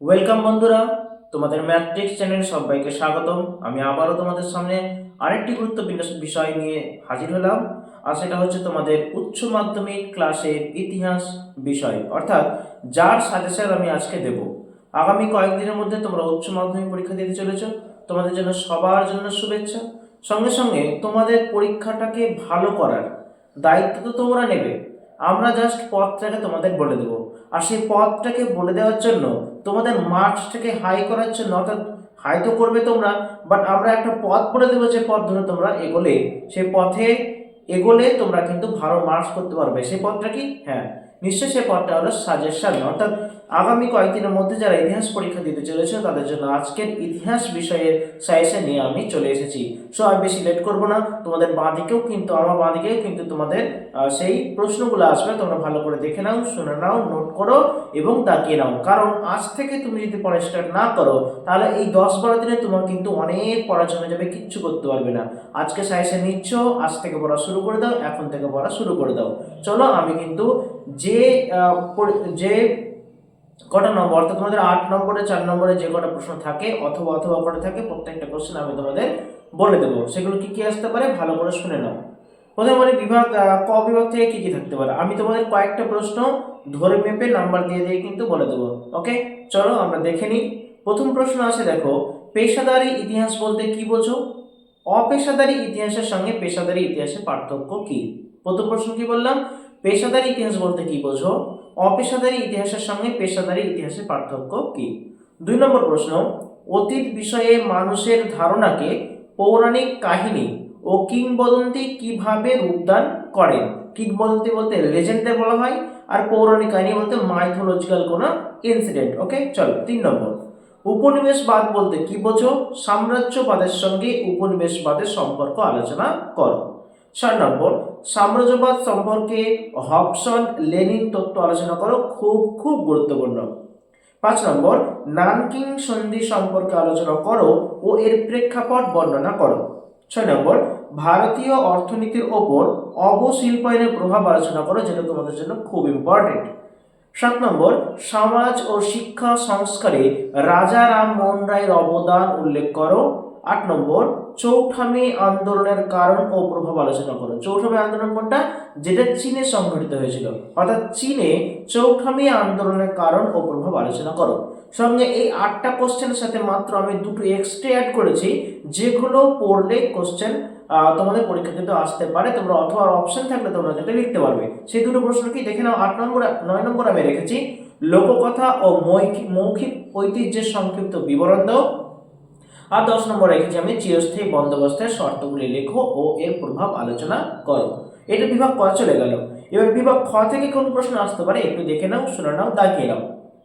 Welcome বন্ধুরা, তোমাদের matrix চ্যানেলে সবাইকে স্বাগতম। আমি আবারও তোমাদের সামনে আরেকটি গুরুত্বপূর্ণ বিষয় নিয়ে হাজির হলাম, আর সেটা হচ্ছে তোমাদের উচ্চ মাধ্যমিক ক্লাসের ইতিহাস বিষয়। অর্থাৎ যার সাজেশন আমি আজকে দেব। আগামী কয়েকদিনের মধ্যে তোমরা উচ্চ মাধ্যমিক পরীক্ষা দিতে চলেছ, তোমাদের জন্য সবার জন্য শুভেচ্ছা। সঙ্গে সঙ্গে তোমাদের পরীক্ষাটাকে ভালো করার দায়িত্ব তো তোমরা নেবে। আমরা জাস্ট পথটাকে তোমাদের বলে দেবো। আর সেই পথটাকে বলে দেওয়ার জন্য তোমাদের মার্কসটাকে হাই করার জন্য, অর্থাৎ হাই তো করবে তোমরা বাট আমরা একটা পথ বলে দেবো যে পথ ধরে তোমরা এগোলে। সেই পথে এগোলে তোমরা কিন্তু ভালো মার্কস করতে পারবে। সেই পথটা কি? হ্যাঁ। নিশ্চয়ই সে পথটা হলো সাজেশন অর্থাৎ আগামী কয়েকদিনের মধ্যে যারা ইতিহাস পরীক্ষা দিতে চলেছে, তাদের জন্য আজকের ইতিহাস বিষয়ের সাজেশন নিয়ে আমি চলে এসেছি। সো আমি বেশি লেট করব না। তোমাদের বাঁদিকেও কিন্তু, আমার বাঁদিকেও কিন্তু তোমাদের সেই প্রশ্নগুলো আসবে। তোমরা ভালো করে দেখে নাও, শুনে নাও নোট করো। এবং তাকিয়ে নাও। কারণ আজ থেকে তুমি যদি পড়া স্টার্ট না করো, তাহলে এই দশ বারো দিনে তোমার কিন্তু অনেক পড়া জমে যাবে, কিচ্ছু করতে পারবে না। আজকে সাজেশন নিচ্ছ, আজ থেকে পড়া শুরু করে দাও, এখন থেকে পড়া শুরু করে দাও। চলো আমি কিন্তু যে যে কটা নম্বর, অর্থাৎ তোমাদের আট নম্বরে, চার নম্বরে যে কটা প্রশ্ন থাকে, অথবা অথবা করে থাকে, প্রত্যেকটা কোশ্চেন আমি তোমাদের বলে দেবো। সেগুলো কি কি আসতে পারে, ভালো করে শুনে নাও। প্রথমে বিভাগ ক বিভাগ থেকে কি কি থাকতে পারে? আমি তোমাদের কয়েকটা প্রশ্ন ধরে মেপে নাম্বার দিয়ে দিয়ে কিন্তু বলে দেবো ওকে চলো আমরা দেখে নিই। প্রথম প্রশ্ন আছে, দেখো, পেশাদারি ইতিহাস বলতে কি বোঝো? অপেশাদারি ইতিহাসের সঙ্গে পেশাদারি ইতিহাসের পার্থক্য কি? প্রথম প্রশ্ন কি বললাম? পেশাদারি ইতিহাস বলতে কি বোঝো? অপেশাদারি ইতিহাসের সঙ্গে পেশাদারি ইতিহাসের পার্থক্য কি? দুই নম্বর প্রশ্ন, অতীত বিষয়ে মানুষের ধারণাকে পৌরাণিক কাহিনী ও কিংবদন্তি কীভাবে রূপদান করেন? কিংবদন্তি বলতে লেজেন্ডে বলা হয় আর পৌরাণিক কাহিনী বলতে মাইথোলজিক্যাল কোনো ইনসিডেন্ট ওকে চলো, তিন নম্বর। উপনিবেশবাদ বলতে কি বোঝো? সাম্রাজ্যবাদের সঙ্গে উপনিবেশবাদের সম্পর্ক আলোচনা করো। চার নম্বর, সাম্রাজ্যবাদ সম্পর্কে হবসন, লেনিন তত্ত্ব আলোচনা করো, খুব খুব গুরুত্বপূর্ণ। পাঁচ নম্বর, নানকিং সন্ধি সম্পর্কে আলোচনা করো ও এর প্রেক্ষাপট বর্ণনা করো। ছয় নম্বর, ভারতীয় অর্থনীতির ওপর অবশিল্পায়নের প্রভাব আলোচনা করো, যেটা তোমাদের জন্য খুব ইম্পর্টেন্ট সাত নম্বর, সমাজ ও শিক্ষা সংস্কারে রাজা রামমোহন রায়ের অবদান উল্লেখ করো। আট নম্বর, চৌঠামি আন্দোলনের কারণ ও প্রভাব আলোচনা করো। চৌঠামি আন্দোলন কোনটা? যেটা চীনে সংঘটিত হয়েছিল। অর্থাৎ চীনে চৌঠামি আন্দোলনের কারণ ও প্রভাব আলোচনা করো। সঙ্গে এই আটটা কোশ্চেনের সাথে মাত্র আমি দুটো এক্সট্রা অ্যাড করেছি, যেগুলো পড়লে কোশ্চেন তোমাদের পরীক্ষা কিন্তু আসতে পারে। তোমরা অথবা অপশন থাকলে তোমরা কিন্তু লিখতে পারবে। সেই দুটো প্রশ্ন কি? দেখে নাও, আট নম্বর, নয় নম্বর আমি রেখেছি। লোককথা ও মৌখিক মৌখিক ঐতিহ্যের সংক্ষিপ্ত বিবরণ দাও। আর দশ নম্বর রেখেছি আমি, চিরস্থায়ী বন্দোবস্তের শর্তগুলি লেখো ও এর প্রভাব আলোচনা করো। এটা বিভাগ ক চলে গেল। এবার বিভাগ খ থেকে কোন প্রশ্ন আসতে পারে একটু দেখে নাও, শুনে নাও দাগিয়ে নাও।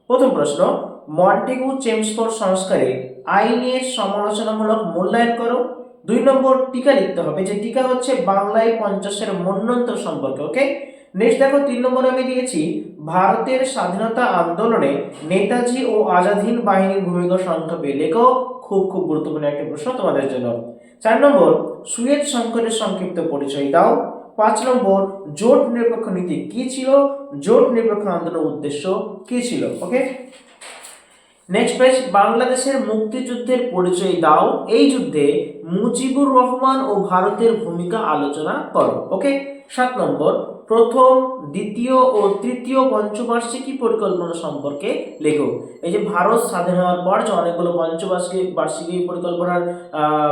প্রথম প্রশ্ন মন্টেগু চেমসফোর্ড সংস্কারে আইনের সমালোচনামূলক মূল্যায়ন করো। দুই নম্বর টিকা লিখতে হবে, যে টিকা হচ্ছে বাংলায় পঞ্চাশের মন্বন্তর সম্পর্কে, ওকে? নেক্সট দেখো, তিন নম্বর আমি দিয়েছি, ভারতের স্বাধীনতা আন্দোলনে নেতাজি ও আজাদহিন্দ বাহিনীর ভূমিকা সংক্ষেপে। লেখো, খুব খুব গুরুত্বপূর্ণ একটা প্রশ্ন তোমাদের জন্য। চার নম্বর সুয়েজ সংকটের সংক্ষিপ্ত পরিচয় দাও। পাঁচ নম্বর, জোট নিরপেক্ষ নীতি কি ছিল? জোট নিরপেক্ষ আন্দোলনের উদ্দেশ্য কি ছিল? ওকে? নেক্সট পেজ, বাংলাদেশের মুক্তিযুদ্ধের পরিচয় দাও। এই যুদ্ধে মুজিবুর রহমান ও ভারতের ভূমিকা আলোচনা করো, ওকে? সাত নম্বর, প্রথম, দ্বিতীয় ও তৃতীয় পঞ্চবার্ষিকী পরিকল্পনা সম্পর্কে লেখো। এই যে ভারত স্বাধীন হওয়ার পর যে অনেকগুলো পঞ্চবার্ষিকী বার্ষিকী পরিকল্পনার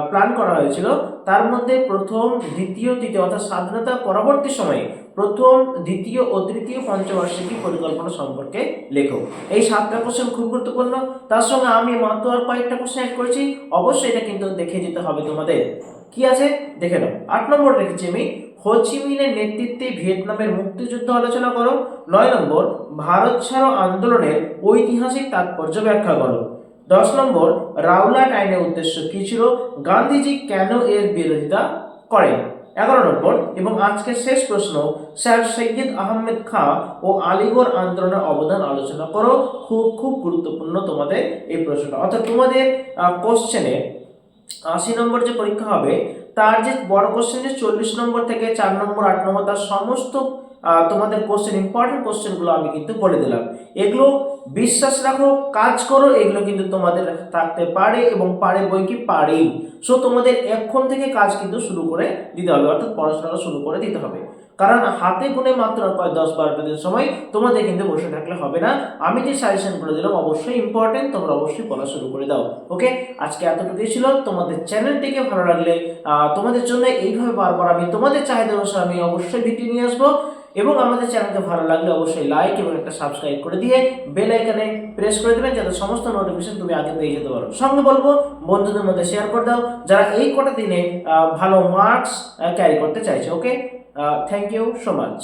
প্ল্যান করা হয়েছিল, তার মধ্যে প্রথম, দ্বিতীয়, তৃতীয় অর্থাৎ স্বাধীনতা পরবর্তী সময়ে প্রথম, দ্বিতীয় ও তৃতীয় পঞ্চবার্ষিকী পরিকল্পনা সম্পর্কে লেখো। এই সাতটা কোশ্চেন খুব গুরুত্বপূর্ণ। তার সঙ্গে আমি মাত্র আর কয়েকটা কোশ্চেন অ্যাড করেছি। অবশ্যই এটা কিন্তু দেখে যেতে হবে তোমাদের। কি আছে? দেখে নাও। আট নম্বর রেখেছি আমি। হোচিমিনের নেতৃত্বে ভিয়েতনামের মুক্তিযুদ্ধ আলোচনা করো। নয় নম্বর, ভারত ছাড়ো আন্দোলনের ঐতিহাসিক তাৎপর্য ব্যাখ্যা করো। দশ নম্বর, রাওলাট আইনের উদ্দেশ্য কি ছিল? গান্ধীজি কেন এর বিরোধিতা করেন? এগারো নম্বর, এবং আজকের শেষ প্রশ্ন, স্যার সৈয়দ আহমেদ খা ও আলিগড় আন্দোলনের অবদান আলোচনা করো। খুব খুব গুরুত্বপূর্ণ তোমাদের এই প্রশ্নটা। অর্থাৎ তোমাদের কোশ্চেনে আশি নম্বর যে পরীক্ষা হবে, তার যে বড় কোশ্চেন যে চল্লিশ নম্বর থেকে চার নম্বর, আট নম্বর, তার সমস্ত তোমাদের কোশ্চেন ইম্পর্টেন্ট কোশ্চেনগুলো আমি কিন্তু বলে দিলাম। এগুলো বিশ্বাস রাখো, কাজ করো, এগুলো কিন্তু তোমাদের থাকতে পারে এবং পারে বই কি পারেই। সো তোমাদের এখন থেকে কাজ কিন্তু শুরু করে দিতে হবে, অর্থাৎ পড়াশোনাটা শুরু করে দিতে হবে। কারণ হাতে গুনে মাত্র প্রায় দশ বারোটা দিন সময় তোমাদের কিন্তু বসে থাকলে হবে না। আমি যে সাজেশন সাজেশনগুলো দিলাম, অবশ্যই ইম্পর্টেন্ট তোমরা অবশ্যই পড়া শুরু করে দাও। ওকে আজকে এতটুকুই ছিল। তোমাদের চ্যানেলটিকে ভালো লাগলে তোমাদের জন্য এইভাবে বারবার আমি তোমাদের চাহিদা অনুসারে আমি অবশ্যই ভিডিও নিয়ে আসব। এবং আমাদের চ্যানেলকে ভালো লাগলে অবশ্যই লাইক এবং একটা সাবস্ক্রাইব করে দিয়ে বেল আইকনে প্রেস করে দেবেন যাতে সমস্ত নোটিফিকেশন তুমি আগে পেয়ে যেতে পারো। সঙ্গে বলব, বন্ধুদের মধ্যে শেয়ার করে দাও, যারা এই কটা দিনে ভালো মার্কস ক্যারি করতে চাইছে okay thank you so much